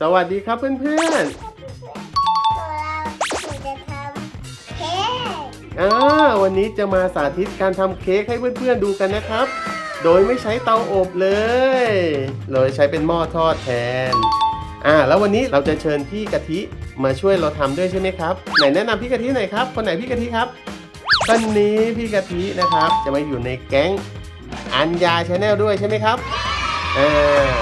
สวัสดีครับเพื่อนตัวเราหนูจะทำเค้กๆอ่าวันนี้จะมาสาธิตการทำเค้กให้เพื่อนๆดูกันนะครับ โดยไม่ใช้เตาอบเลยเราจะใช้เป็นหม้อทอดแทน อ่า แล้ววันนี้เราจะเชิญพี่กะทิมาช่วยเราทำด้วยใช่ไหมครับ ไหนแนะนำพี่กะทิหน่อยครับ คนไหนพี่กะทิครับคนนี้พี่กะทินะครับ จะมาอยู่ในแก๊งอัญญาชาแนลด้วยใช่ไหมครับอ่า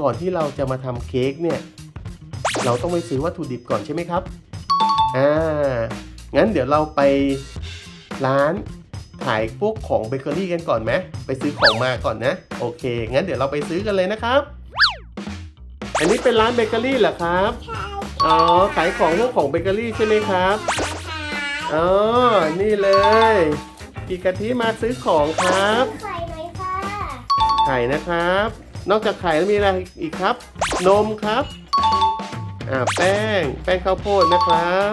ก่อนที่เราจะมาทำเค้กเนี่ย เราต้องไปซื้อวัตถุดิบก่อนใช่ไหมครับ อ่า งั้นเดี๋ยวเราไปร้านขายพวกของเบเกอรี่กันก่อนไหมไปซื้อของมาก่อนนะ โอเค งั้นเดี๋ยวเราไปซื้อกันเลยนะครับ อันนี้เป็นร้านเบเกอรี่เหรอครับใช่อ๋อ ขายของพวกของเบเกอรี่ใช่ไหมครับนะคะอ๋อ นี่เลยพี่กะทิมาซื้อของครับ นะครับ นอกจากไข่แล้วมีอะไรอีกครับ นมครับอ่าแป้งแป้งข้าวโพดนะครับ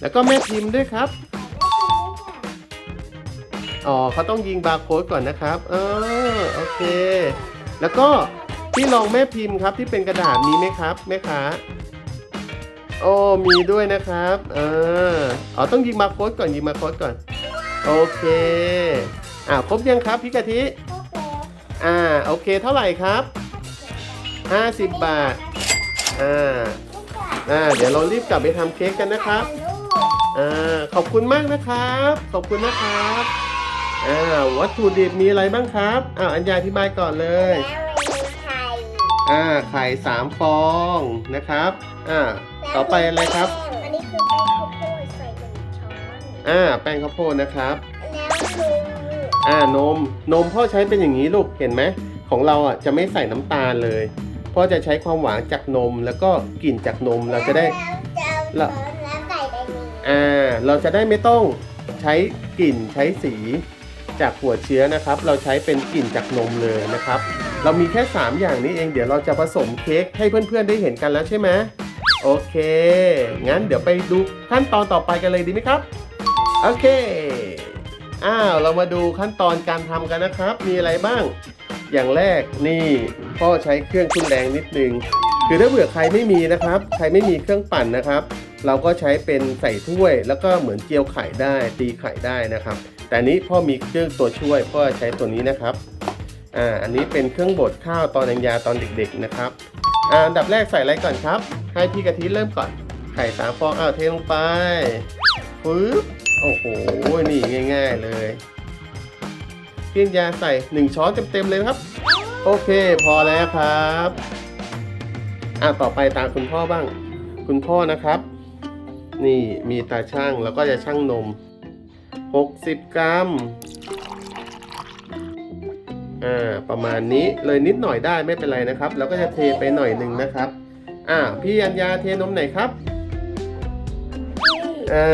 แล้วก็แม่พิมพ์ด้วยครับอ๋อเขาต้องยิงบาร์โค้ดก่อนนะครับเออโอเค แล้วก็ที่รองแม่พิมพ์ครับที่เป็นกระดาษมีไหมครับแม่ค้าโอ้มีด้วยนะครับเอออ๋อต้องยิงบาร์โค้ดก่อนยิงบาร์โค้ดก่อน โอเคอ่าครบยังครับพี่กะทิ อเคอ่าโอเคเท่าไหร่ครับ 50 บาทอ่าอ่าเดี๋ยวเรารีบกลับไปทำเค้กกันนะครับอ่าขอบคุณมากนะครับ ขอบคุณนะครับอ่าวัตถุดิบมีอะไรบ้างครับอ่าอัญญาอธิบายก่อนเลยแล้วมีไข่อ่าไข่สามฟองนะครับอ่าต่อไปอะไรครับ อันนี้คือแป้งข้าวโพดใส่หนึ่งช้อนอ่าแป้งข้าวโพดนะครับแล้วคื ออ่านมนมพ่อใช้เป็นอย่างนี้ลูกเห็นไหมของเราอะจะไม่ใส่น้ำตาลเลยพ่อจะใช้ความหวานจากนมแล้วก็กลิ่นจากนมเราจะได้แล้ละวแล้วใส่ในนี้อ่าเราจะได้ไม่ต้องใช้กลิ่นใช้สีจากหัวเชื้อนะครับ เราใช้เป็นกลิ่นจากนมเลยนะครับ เรามีแค่ 3 อย่างนี้เองเดี๋ยวเราจะผสมเค้กให้เพื่อนๆได้เห็นกันแล้วใช่ไหมโอเค งั้นเดี๋ยวไปดูขั้นตอนต่อไปกันเลยดีไหมครับ โอเค อ้าวเรามาดูขั้นตอนการทำกันนะครับ มีอะไรบ้าง อย่างแรกนี่พ่อใช้เครื่องทุนแรงนิดนึงคือถ้าเผื่อใครไม่มีนะครับ ใครไม่มีเครื่องปั่นนะครับ เราก็ใช้เป็นใส่ถ้วย แล้วก็เหมือนเจียวไข่ได้ตีไข่ได้นะครับ แต่นี้พ่อมีเครื่องตัวช่วยพ่อใช้ตัวนี้นะครับอ่าอันนี้เป็นเครื่องบดข้าวตอนยังยาตอนเด็กๆนะครับอ่าอันดับแรกใส่อะไรก่อนครับ ให้พี่กะทิเริ่มก่อนไข่สามฟองอ้าวเทลงไปปึ๊บ โอ้โห นี่ง่าย ๆเลยเพียงยาใส่หนึ่งช้อนเต็มๆเลยครับ โอเค พอแล้วครับ อะต่อไปตามคุณพ่อบ้าง คุณพ่อนะครับ นี่มีตาช่างแล้วก็จะช่างนม 60 กรัมอ่าประมาณนี้เลยนิดหน่อยได้ไม่เป็นไรนะครับ แล้วก็จะเทไปหน่อยหนึ่งนะครับ อ่าพี่อัญญาเทนมไหนครับ อ่า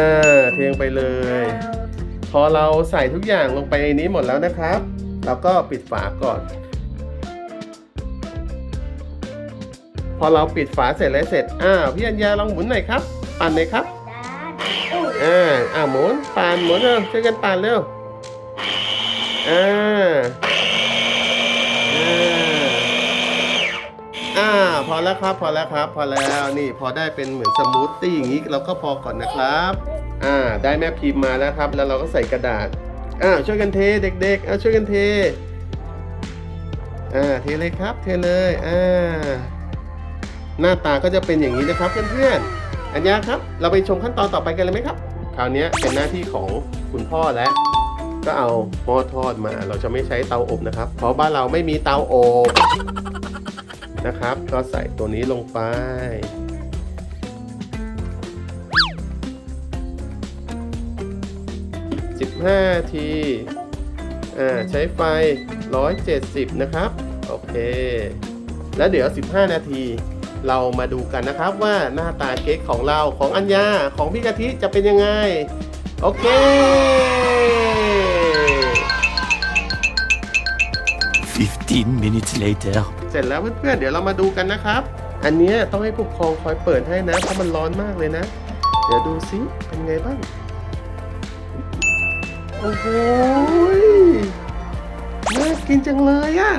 เทลงไปเลย พอเราใส่ทุกอย่างลงไปในนี้หมดแล้วนะครับ เราก็ปิดฝาก่อน พอเราปิดฝาเสร็จแล้วเสร็จอ้าวพี่อัญญาลองหมุนหน่อยครับ ปั่นหน่อยครับอ่าอ่าหมุนปั่นหมุนเร็วช่วยกันปั่นเร็วอ่าอ่าอ่า พอแล้วครับพอแล้วครับ พอแล้วนี่พอได้เป็นเหมือนสมูทตี้อย่างนี้เราก็พอก่อนนะครับอ่าได้แม่พิมพ์มาแล้วครับ แล้วเราก็ใส่กระดาษอ่าช่วยกันเทเด็กๆอ่าช่วยกันเทอ่าเทเลยครับเทเลยอ่าหน้าตาก็จะเป็นอย่างนี้นะครับเพื่อนๆอัญญาครับ เราไปชมขั้นตอนต่อไปกันเลยไหมครับ คราวนี้เป็นหน้าที่ของคุณพ่อแล้วก็เอาหม้อทอดมา เราจะไม่ใช้เตาอบนะครับ เพราะบ้านเราไม่มีเตาอบ นะครับ ก็ใส่ตัวนี้ลงไป 15 ที อ่า ใช้ไฟ 170 นะครับ โอเค แล้วเดี๋ยว 15 นาที เรามาดูกันนะครับว่าหน้าตาเค้กของเราของอัญญาของพี่กะทิจะเป็นยังไง โอเค 15 minutes later. เสร็จแล้วเพื่อนๆเดี๋ยวเรามาดูกันนะครับ อันนี้ต้องให้ผู้ปกครองคอยเปิดให้นะเพราะมันร้อนมากเลยนะ เดี๋ยวดูซิเป็นไงบ้างโอ้โหน่ากินจังเลยอะ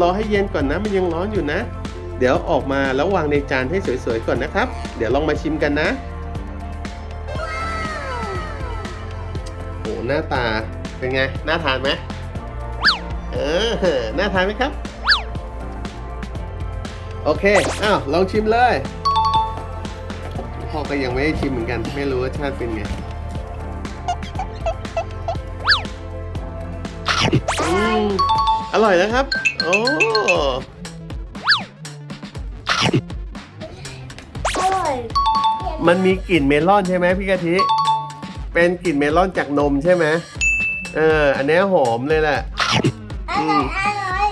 รอให้เย็นก่อนนะมันยังร้อนอยู่นะ เดี๋ยวออกมาแล้ววางในจานให้สวยๆก่อนนะครับ เดี๋ยวลองมาชิมกันนะโอ้หน้าตาเป็นไงน่าทานไหมเออน่าทานไหมครับ โอเค อ้าว ลองชิมเลย พ่อก็ยังไม่ได้ชิมเหมือนกัน ไม่รู้รสชาติเป็นไงอืมอร่อยนะครับ โอ้ อร่อยมันมีกลิ่นเมลอนใช่ไหมพี่กะทิ เป็นกลิ่นเมลอนจากนมใช่ไหมเออ อันเนี้ยหอมเลยแหละ อร่อยอร่อย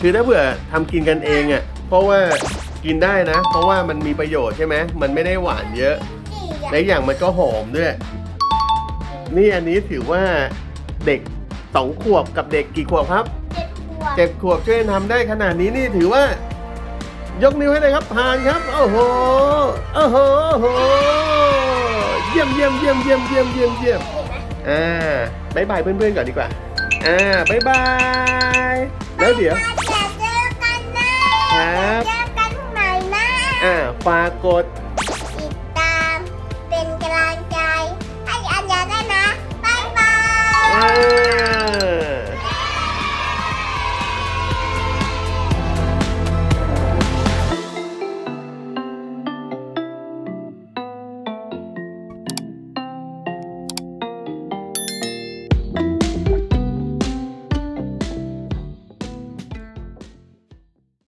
คือถ้าเผื่อทำกินกันเองอะ่ะ เพราะว่ากินได้นะ เพราะว่ามันมีประโยชน์ใช่ไหมมันไม่ได้หวานเยอะกี่อะและอย่างมันก็หอมด้วย นี่อันนี้ถือว่าเด็กสองขวบกับเด็กกี่ขวบครับเจ็ดขวบเจ็ดขวบช่วยทำได้ขนาดนี้นี่ถือว่า ยกนิ้วให้เลยครับผ่านครับโอ้โหโอ้โหโอ้โหเยี่ยมเยี่ยมเยี่ยมเยี่ยมเยี่ยมเยี่ยมเยี่ยมเห็นไหมอ่าบายบายเพื่อนๆก่อนดีกว่าอ่าบายบายแล้วเดี๋ยว ครับ เจอกันใหม่นะ อ่าฝากกด